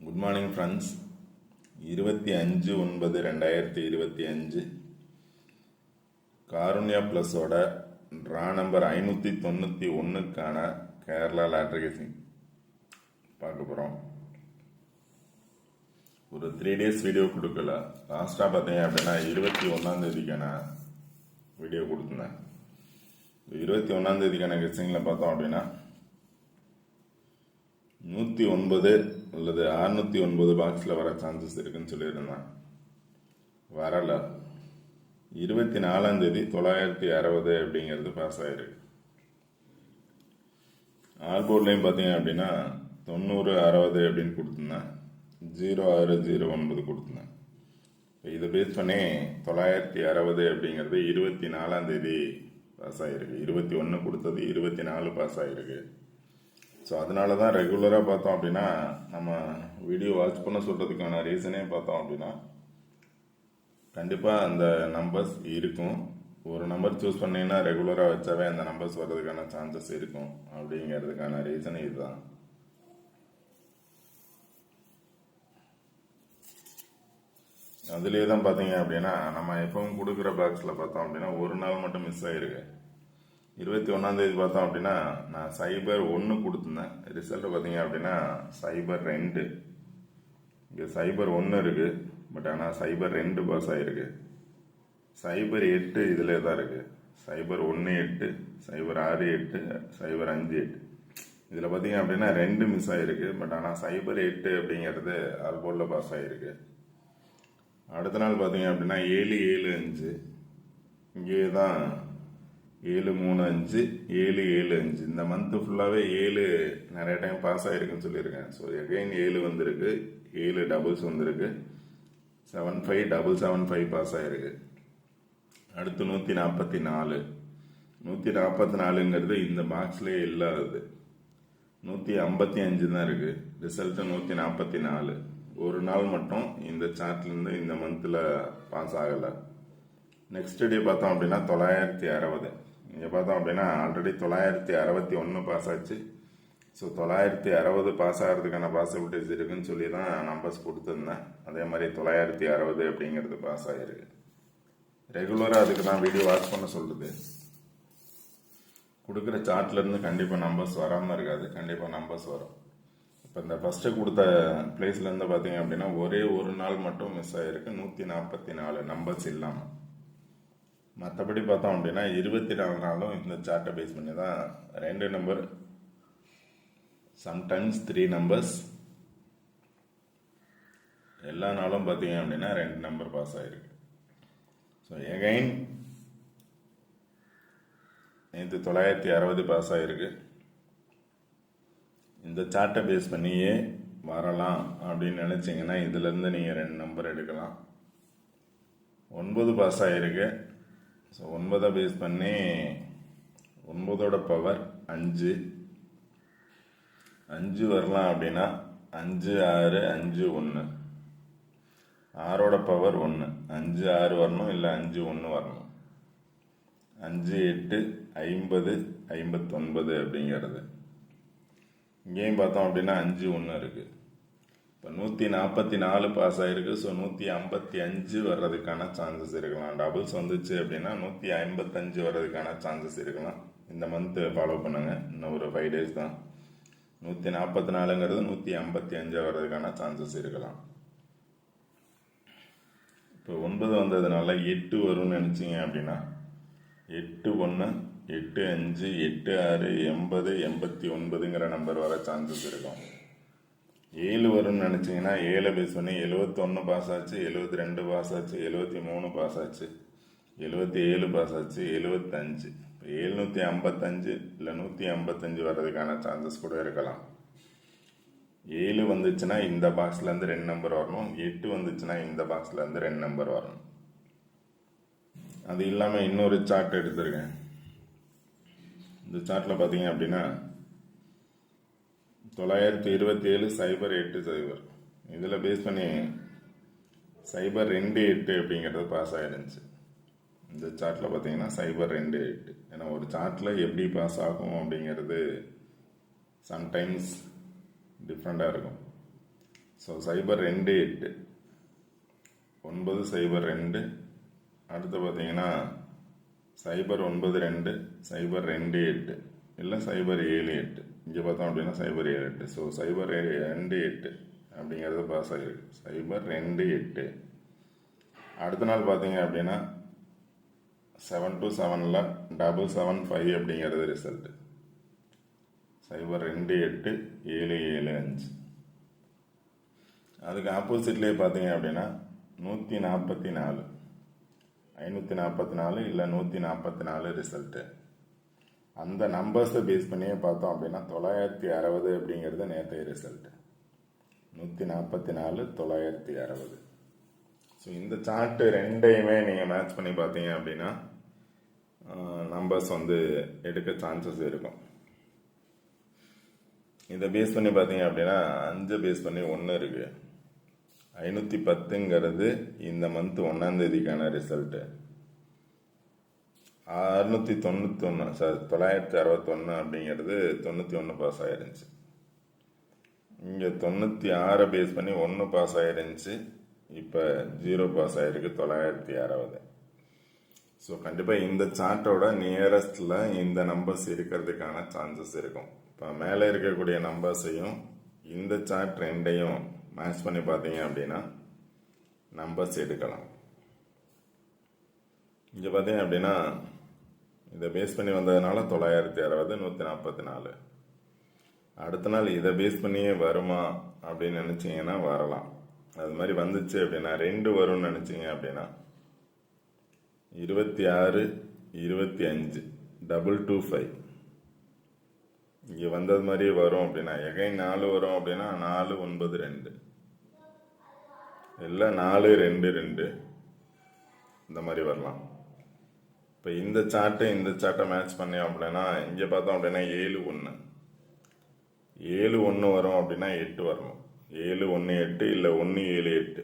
Good morning friends இருபத்தி அஞ்சு ஒன்பது ரெண்டாயிரத்தி இருபத்தி அஞ்சு. காருண்யா ப்ளஸோட ட்ரா நம்பர் ஐநூற்றி தொண்ணூற்றி ஒன்றுக்கான கேரளா லாட்ரிகேசிங் பார்க்க போகிறோம் ஒரு த்ரீ டேஸ் வீடியோ கொடுக்கல. லாஸ்ட்டாக பார்த்தீங்க அப்படின்னா இருபத்தி ஒன்றாந்தேதிக்கான வீடியோ கொடுத்துருந்தேன். இருபத்தி ஒன்றாந்தேதிக்கான கெஸ்டிங்கில் பார்த்தோம் அப்படின்னா நூற்றி ஒன்பது அல்லது அறுநூற்றி ஒன்பது பாக்ஸில் வர சான்சஸ் இருக்குன்னு சொல்லியிருந்தேன். வரலை. இருபத்தி நாலாந்தேதி தொள்ளாயிரத்தி அறுபது அப்படிங்கிறது பாஸ் ஆயிருக்கு. ஆல்போர்ட்லேயும் பார்த்தீங்க அப்படின்னா தொண்ணூறு அறுபது அப்படின்னு கொடுத்துருந்தேன். ஜீரோ ஆறு ஜீரோ ஒன்பது கொடுத்துருந்தேன். இப்போ இதை பேஸ் பண்ணி தொள்ளாயிரத்தி அறுபது அப்படிங்கிறது இருபத்தி நாலாந்தேதி பாஸ் ஆகிருக்கு இருபத்தி ஒன்று கொடுத்தது இருபத்தி நாலு பாஸ் ஆகிருக்கு ஸோ அதனால தான் ரெகுலராக பார்த்தோம் அப்படின்னா நம்ம வீடியோ வாட்ச் பண்ண சொல்கிறதுக்கான ரீசனே பார்த்தோம் அப்படின்னா கண்டிப்பாக அந்த நம்பர்ஸ் இருக்கும். ஒரு நம்பர் சூஸ் பண்ணிங்கன்னா ரெகுலராக வச்சாவே அந்த நம்பர்ஸ் வர்றதுக்கான சான்சஸ் இருக்கும். அப்படிங்கிறதுக்கான ரீசன் இதுதான். அதுலேயே தான் பார்த்தீங்க அப்படின்னா நம்ம எப்பவும் கொடுக்குற பாக்ஸில் பார்த்தோம் அப்படின்னா ஒரு நாள் மட்டும் மிஸ் ஆகிருக்கு இருபத்தி ஒன்றாந்தேதி பார்த்தோம் அப்படின்னா நான் சைபர் ஒன்று கொடுத்துருந்தேன். ரிசல்ட்டு பார்த்தீங்க அப்படின்னா சைபர் ரெண்டு. இங்கே சைபர் ஒன்று இருக்குது பட் ஆனால் சைபர் ரெண்டு பாஸ் ஆகிருக்கு சைபர் எட்டு இதில் தான் இருக்குது சைபர் ஒன்று எட்டு சைபர் ஆறு எட்டு சைபர் அஞ்சு எட்டு. இதில் பார்த்தீங்க அப்படின்னா ரெண்டு மிஸ் ஆகிருக்கு பட் ஆனால் சைபர் எட்டு அப்படிங்கிறது ஆல்போர்டில் பாஸ் ஆகிருக்கு அடுத்த நாள் பார்த்தீங்க அப்படின்னா ஏழு ஏழு அஞ்சு. இங்கே தான் ஏழு மூணு அஞ்சு ஏழு ஏழு அஞ்சு. இந்த மந்த்து ஃபுல்லாகவே ஏழு நிறைய டைம் பாஸ் ஆகிருக்குன்னு சொல்லியிருக்கேன். ஸோ எகைன் ஏழு வந்திருக்கு. ஏழு டபுள்ஸ் வந்திருக்கு. Seven five double seven five pass ஆகிருக்கு அடுத்து நூற்றி நாற்பத்தி நாலு. நூற்றி நாற்பத்தி நாலுங்கிறது இந்த பாக்ஸ்லேயே இல்லாதது. நூற்றி ஐம்பத்தி அஞ்சு தான் இருக்குது ரிசல்ட்டு நூற்றி நாற்பத்தி நாலு. ஒரு நாள் மட்டும் இந்த சார்ட்லேருந்து இந்த மந்தில் பாஸ் ஆகலை. நெக்ஸ்ட் டே பார்த்தோம் அப்படின்னா தொள்ளாயிரத்தி அறுபது. இங்கே பார்த்தோம் அப்படின்னா ஆல்ரெடி தொள்ளாயிரத்தி அறுபத்தி ஒன்று பாஸ் ஆச்சு. ஸோ தொள்ளாயிரத்தி அறுபது பாஸ் ஆகிறதுக்கான பாசிபிலிட்டிஸ் இருக்குன்னு சொல்லி தான் நம்பர்ஸ் கொடுத்துருந்தேன். அதே மாதிரி தொள்ளாயிரத்தி அறுபது அப்படிங்கிறது பாஸ் ஆகிருக்கு ரெகுலராக அதுக்கு தான் வீடியோ வாட்ச் பண்ண சொல்லுது கொடுக்குற சார்ட்லேருந்து கண்டிப்பாக நம்பர்ஸ் வராமல் இருக்காது. கண்டிப்பாக நம்பர்ஸ் வரும். இப்போ இந்த ஃபஸ்ட்டு கொடுத்த பிளேஸ்லேருந்து பார்த்தீங்க அப்படின்னா ஒரே ஒரு நாள் மட்டும் மிஸ் ஆகிருக்கு நூற்றி நாற்பத்தி நாலு நம்பர்ஸ் இல்லாமல் மற்றபடி பார்த்தோம் அப்படின்னா இருபத்தி நாலு நாளும் இந்த சார்ட்டை பேஸ் பண்ணி தான் ரெண்டு நம்பர் சம்டைம்ஸ் த்ரீ நம்பர்ஸ் எல்லா நாளும் பார்த்தீங்க அப்படின்னா ரெண்டு நம்பர் பாஸ் ஆகிருக்கு ஸோ எகைன் நேற்று தொள்ளாயிரத்தி அறுபது பாஸ் ஆகிருக்கு இந்த சார்ட்டை பேஸ் பண்ணியே வரலாம் அப்படின்னு நினச்சிங்கன்னா இதுலேருந்து நீங்கள் ரெண்டு நம்பர் எடுக்கலாம். ஒன்பது பாஸ் ஆகிருக்கு ஸோ ஒன்பதை பேஸ் பண்ணி ஒன்பதோட பவர் அஞ்சு. அஞ்சு வரலாம் அப்படின்னா அஞ்சு ஆறு அஞ்சு ஒன்று ஆறோட பவர் ஒன்று அஞ்சு ஆறு வரணும் இல்லை அஞ்சு ஒன்று வரணும். அஞ்சு எட்டு ஐம்பது ஐம்பத்தொன்பது அப்படிங்கிறது. இங்கேயும் பார்த்தோம் அப்படின்னா அஞ்சு ஒன்று இருக்குது இப்போ நூற்றி நாற்பத்தி நாலு பாஸ் ஆகிருக்கு ஸோ நூற்றி ஐம்பத்தி அஞ்சு வர்றதுக்கான சான்சஸ் இருக்கலாம். டபுள்ஸ் வந்துச்சு அப்படின்னா நூற்றி ஐம்பத்தஞ்சு வர்றதுக்கான சான்சஸ் இருக்கலாம். இந்த மந்த்து ஃபாலோ பண்ணுங்கள் இன்னும் ஒரு ஃபைவ் டேஸ் தான். நூற்றி நாற்பத்தி நாலுங்கிறது நூற்றி ஐம்பத்தி அஞ்சு வர்றதுக்கான சான்சஸ் இருக்கலாம். இப்போ ஒன்பது வந்ததுனால எட்டு வரும்னு நினச்சிங்க அப்படின்னா எட்டு ஒன்று எட்டு அஞ்சு எட்டு ஆறு எண்பது எண்பத்தி ஒன்பதுங்கிற நம்பர் வர சான்சஸ் இருக்கும். ஏழு வரும்னு நினச்சிங்கன்னா ஏழை பேஸ் பண்ணி எழுபத்தொன்று பாஸ் ஆச்சு எழுபத்தி ரெண்டு பாஸ் ஆச்சு எழுபத்தி மூணு பாஸ் ஆச்சு எழுபத்தி ஏழு பாஸ் ஆச்சு எழுபத்தஞ்சு இப்போ எழுநூற்றி ஐம்பத்தஞ்சு இல்லை நூற்றி ஐம்பத்தஞ்சு வர்றதுக்கான சான்சஸ் கூட இருக்கலாம். ஏழு வந்துச்சுன்னா இந்த பாக்ஸ்லேருந்து ரெண்டு நம்பர் வரணும். எட்டு வந்துச்சுன்னா இந்த பாக்ஸ்லேருந்து ரெண்டு நம்பர் வரணும். அது இல்லாமல் இன்னொரு சார்ட் எடுத்திருக்கேன். இந்த சார்ட்டில் பார்த்தீங்க அப்படின்னா தொள்ளாயிரத்தி இருபத்தி ஏழு சைபர் எட்டு சைபர். இதில் பேஸ் பண்ணி சைபர் ரெண்டு எட்டு அப்படிங்கிறது பாஸ் ஆகிருந்துச்சு இந்த சார்ட்டில் பார்த்தீங்கன்னா சைபர் ரெண்டு எட்டு. ஏன்னா ஒரு சார்ட்டில் எப்படி பாஸ் ஆகும் அப்படிங்கிறது சம்டைம்ஸ் டிஃப்ரெண்ட்டாக இருக்கும். ஸோ சைபர் ரெண்டு எட்டு. ஒன்பது சைபர் ரெண்டு. அடுத்து பார்த்தீங்கன்னா சைபர் ஒன்பது ரெண்டு சைபர் ரெண்டு எட்டு. இல்லை சைபர் ஏழு எட்டு. இங்கே பார்த்தோம் அப்படின்னா சைபர் ஏழு எட்டு. ஸோ சைபர் ரெண்டு எட்டு அப்படிங்கிறது பாஸ் ஆகிருக்கு சைபர் ரெண்டு எட்டு. அடுத்த நாள் பார்த்தீங்க அப்படின்னா செவன் டு செவனில் டபுள் செவன் ஃபைவ் அப்படிங்கிறது ரிசல்ட்டு சைபர் ரெண்டு எட்டு ஏழு ஏழு அஞ்சு. அதுக்கு ஆப்போசிட்லேயே பார்த்தீங்க அப்படின்னா நூற்றி நாற்பத்தி நாலு. ஐநூற்றி நாற்பத்தி நாலு இல்லை நூற்றி நாற்பத்தி நாலு ரிசல்ட்டு அந்த நம்பர்ஸை பேஸ் பண்ணியே பார்த்தோம் அப்படின்னா தொள்ளாயிரத்தி அறுபது அப்படிங்கிறது நேற்றைய ரிசல்ட்டு நூற்றி நாற்பத்தி நாலு தொள்ளாயிரத்தி அறுபது. ஸோ இந்த சார்ட்டு ரெண்டையுமே நீங்கள் மேட்ச் பண்ணி பார்த்தீங்க அப்படின்னா நம்பர்ஸ் வந்து எடுக்க சான்சஸ் இருக்கும். இதை பேஸ் பண்ணி பார்த்தீங்க அப்படின்னா அஞ்சு பேஸ் பண்ணி ஒன்று இருக்குது ஐநூற்றி பத்துங்கிறது இந்த மந்த் ஒன்றாந்தேதிக்கான ரிசல்ட்டு அறுநூற்றி ஒன்று சார் தொள்ளாயிரத்தி அறுபத்தொன்று அப்படிங்கிறது தொண்ணூற்றி ஒன்று பாஸ் ஆகிருந்துச்சு இங்கே தொண்ணூற்றி ஆறை பேஸ் பண்ணி ஒன்று பாஸ் ஆகிருந்துச்சு இப்போ ஜீரோ பாஸ் ஆகிருக்கு தொள்ளாயிரத்தி அறுபது. ஸோ கண்டிப்பாக இந்த சார்ட்டோட நியரஸ்டில் இந்த நம்பர்ஸ் இருக்கிறதுக்கான சான்சஸ் இருக்கும். இப்போ மேலே இருக்கக்கூடிய நம்பர்ஸையும் இந்த சார்ட் ரெண்டையும் மேட்ச் பண்ணி பார்த்தீங்க அப்படின்னா நம்பர்ஸ் எடுக்கலாம். இங்கே பார்த்தீங்க அப்படின்னா இதை பேஸ் பண்ணி வந்ததுனால தொள்ளாயிரத்தி அறுபது நூற்றி நாற்பத்தி நாலு. அடுத்த நாள் இதை பேஸ் பண்ணியே வருமா அப்படின்னு நினச்சிங்கன்னா வரலாம். அது மாதிரி வந்துச்சு அப்படின்னா ரெண்டு வரும்னு நினச்சிங்க அப்படின்னா இருபத்தி ஆறு இருபத்தி அஞ்சு டபுள் டூ ஃபைவ் இங்கே வந்தது மாதிரியே வரும் அப்படின்னா எகைன் நாலு வரும் அப்படின்னா நாலு ஒன்பது ரெண்டு. இல்லை நாலு ரெண்டு ரெண்டு. இந்த மாதிரி வரலாம். இப்போ இந்த சார்ட்டை இந்த சார்ட்டை மேட்ச் பண்ணோம் அப்படின்னா இங்கே பார்த்தோம் அப்படின்னா ஏழு ஒன்று ஏழு ஒன்று வரும் அப்படின்னா எட்டு வரணும் ஏழு ஒன்று எட்டு இல்லை ஒன்று ஏழு எட்டு.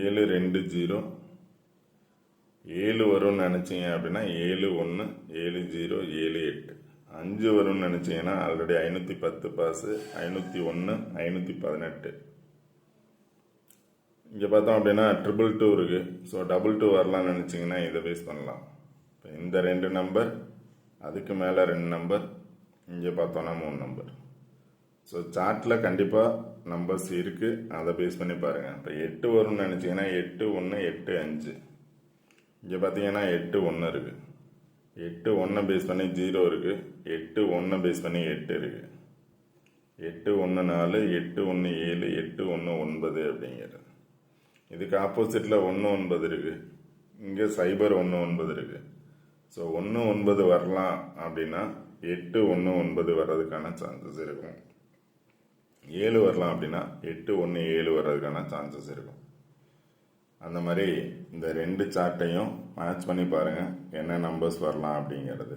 ஏழு ரெண்டு ஜீரோ. ஏழு வரும்னு நினச்சிங்க அப்படின்னா ஏழு ஒன்று ஏழு ஜீரோ ஏழு எட்டு. அஞ்சு வரும்னு நினச்சிங்கன்னா ஆல்ரெடி ஐநூற்றி பத்து பாஸு ஐநூற்றி ஒன்று ஐநூற்றி பதினெட்டு. இங்கே பார்த்தோம் அப்படின்னா ட்ரிபிள் டூ இருக்குது ஸோ டபுள் டூ வரலாம்னு நினச்சிங்கன்னா இதை பேஸ் பண்ணலாம். இப்போ இந்த ரெண்டு நம்பர் அதுக்கு மேலே ரெண்டு நம்பர் இங்கே பார்த்தோன்னா மூணு நம்பர் ஸோ சார்ட்டில் கண்டிப்பாக நம்பர்ஸ் இருக்குது அதை பேஸ் பண்ணி பாருங்கள் இப்போ எட்டு வரும்னு நினச்சிங்கன்னா எட்டு ஒன்று எட்டு அஞ்சு. இங்கே பார்த்தீங்கன்னா எட்டு ஒன்று இருக்குது எட்டு ஒன்றை பேஸ் பண்ணி ஜீரோ இருக்குது எட்டு ஒன்றை பேஸ் பண்ணி எட்டு இருக்குது எட்டு ஒன்று நாலு எட்டு ஒன்று ஏழு எட்டு ஒன்று ஒன்பது அப்படிங்கிறது. இதுக்கு ஆப்போசிட்டில் ஒன்று ஒன்பது இருக்குது இங்கே சைபர் ஒன்று ஒன்பது இருக்குது ஸோ ஒன்று ஒன்பது வரலாம் அப்படின்னா எட்டு ஒன்று ஒன்பது வர்றதுக்கான சான்சஸ் இருக்கும். ஏழு வரலாம் அப்படின்னா எட்டு ஒன்று ஏழு வர்றதுக்கான சான்சஸ் இருக்கும். அந்த மாதிரி இந்த ரெண்டு சார்ட்டையும் மேட்ச் பண்ணி பாருங்கள் என்ன நம்பர்ஸ் வரலாம் அப்படிங்கிறது.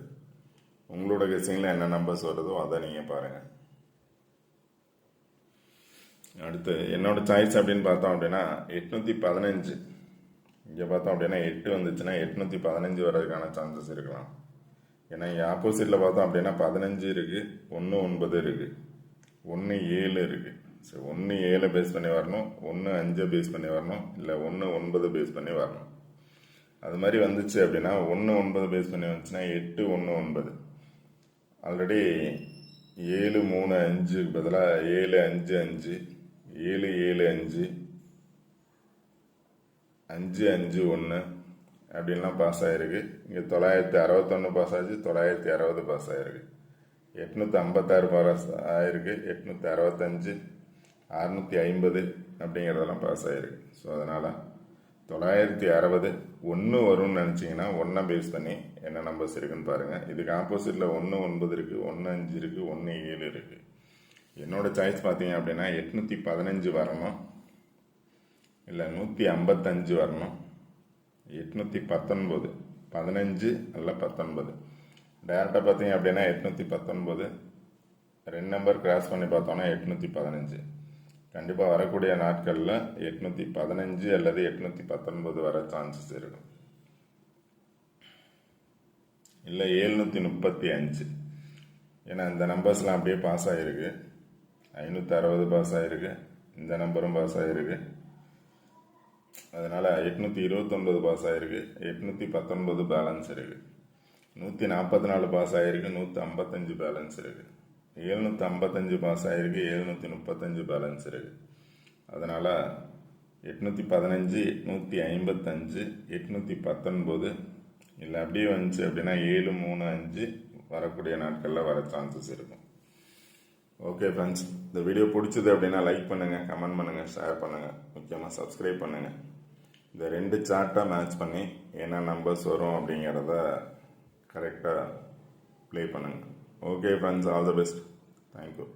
உங்களோட கெஸிங்கில் என்ன நம்பர்ஸ் வருதோ அதை நீங்கள் பாருங்கள் அடுத்து என்னோட சாய்ஸ் அப்படின்னு பார்த்தோம் அப்படின்னா எட்நூற்றி பதினஞ்சு. இங்கே பார்த்தோம் அப்படின்னா எட்டு வந்துச்சுன்னா எட்நூற்றி பதினஞ்சு வர்றதுக்கான சான்சஸ் இருக்கலாம். ஏன்னா இங்கே ஆப்போசிட்டில் பார்த்தோம் அப்படின்னா பதினஞ்சு இருக்குது ஒன்று ஒன்பது இருக்குது ஒன்று ஏழு இருக்குது சரி ஒன்று ஏழை பேஸ் பண்ணி வரணும் ஒன்று அஞ்சை பேஸ் பண்ணி வரணும் இல்லை ஒன்று ஒன்பது பேஸ் பண்ணி வரணும். அது மாதிரி வந்துச்சு அப்படின்னா ஒன்று ஒன்பது பேஸ் பண்ணி வந்துச்சுன்னா எட்டு ஒன்று ஒன்பது. ஆல்ரெடி ஏழு மூணு அஞ்சுக்கு பதிலாக ஏழு அஞ்சு அஞ்சு ஏழு ஏழு அஞ்சு. அஞ்சு அஞ்சு ஒன்று அப்படின்லாம் பாஸ் ஆகிருக்கு இங்கே தொள்ளாயிரத்தி அறுபத்தொன்று பாஸ் ஆச்சு தொள்ளாயிரத்தி அறுபது பாஸ் ஆகிருக்கு எட்நூற்றி ஐம்பத்தாறு பாஸ் ஆகிருக்கு எட்நூற்றி அறுபத்தஞ்சு அறுநூற்றி ஐம்பது அப்படிங்கிறதெல்லாம் பாஸ் ஆகிருக்கு ஸோ அதனால் தொள்ளாயிரத்தி அறுபது ஒன்று வரும்னு நினச்சிங்கன்னா ஒன்றை பேஸ் பண்ணி என்ன நம்பர்ஸ் இருக்குன்னு பாருங்கள் இதுக்கு ஆப்போசிட்டில் ஒன்று ஒன்பது இருக்குது ஒன்று அஞ்சு இருக்குது ஒன்று ஏழு இருக்குது என்னோடய சாய்ஸ் பார்த்தீங்க அப்படின்னா எட்நூற்றி பதினஞ்சு வரணும். இல்லை நூற்றி ஐம்பத்தஞ்சு வரணும். எட்நூற்றி பத்தொன்பது. பதினஞ்சு அல்ல பத்தொன்பது. டேரெக்டாக பார்த்தீங்க அப்படின்னா எட்நூற்றி பத்தொன்பது. ரெண்டு நம்பர் கிராஸ் பண்ணி பார்த்தோன்னா எட்நூற்றி பதினஞ்சு. கண்டிப்பாக வரக்கூடிய நாட்களில் எட்நூற்றி பதினஞ்சு அல்லது எட்நூற்றி பத்தொன்பது வர சான்சஸ் இருக்கும். இல்லை ஏழ்நூற்றி முப்பத்தி அஞ்சு. ஏன்னா இந்த நம்பர்ஸ்லாம் அப்படியே பாஸ் ஆகிருக்கு ஐநூற்றி அறுபது பாஸ் ஆகிருக்கு இந்த நம்பரும் பாஸ் ஆகிருக்கு அதனால் எட்நூற்றி இருபத்தொன்பது பாஸ் ஆகிருக்கு எட்நூற்றி பத்தொன்பது பேலன்ஸ் இருக்குது நூற்றி நாற்பத்தி நாலு பாஸ் ஆகிருக்கு நூற்றி ஐம்பத்தஞ்சு பேலன்ஸ் இருக்குது எழுநூற்றி ஐம்பத்தஞ்சு பாஸ் ஆகிருக்கு எழுநூற்றி முப்பத்தஞ்சு பேலன்ஸ் இருக்குது அதனால் எட்நூற்றி பதினஞ்சு எட்நூற்றி ஐம்பத்தஞ்சு எட்நூற்றி பத்தொன்பது இல்லை அப்படியே வந்துச்சு அப்படின்னா ஏழு மூணு அஞ்சு வரக்கூடிய நாட்களில் வர சான்சஸ் இருக்கும். ஓகே ஃப்ரெண்ட்ஸ் இந்த வீடியோ பிடிச்சது அப்படின்னா லைக் பண்ணுங்கள் கமெண்ட் பண்ணுங்கள் ஷேர் பண்ணுங்கள் முக்கியமாக சப்ஸ்கிரைப் பண்ணுங்கள் இந்த ரெண்டு சார்ட்டாக மேட்ச் பண்ணி என்ன நம்பர்ஸ் வரும் அப்படிங்கிறத கரெக்டாக ப்ளே பண்ணுங்கள் okay friends all the best thank you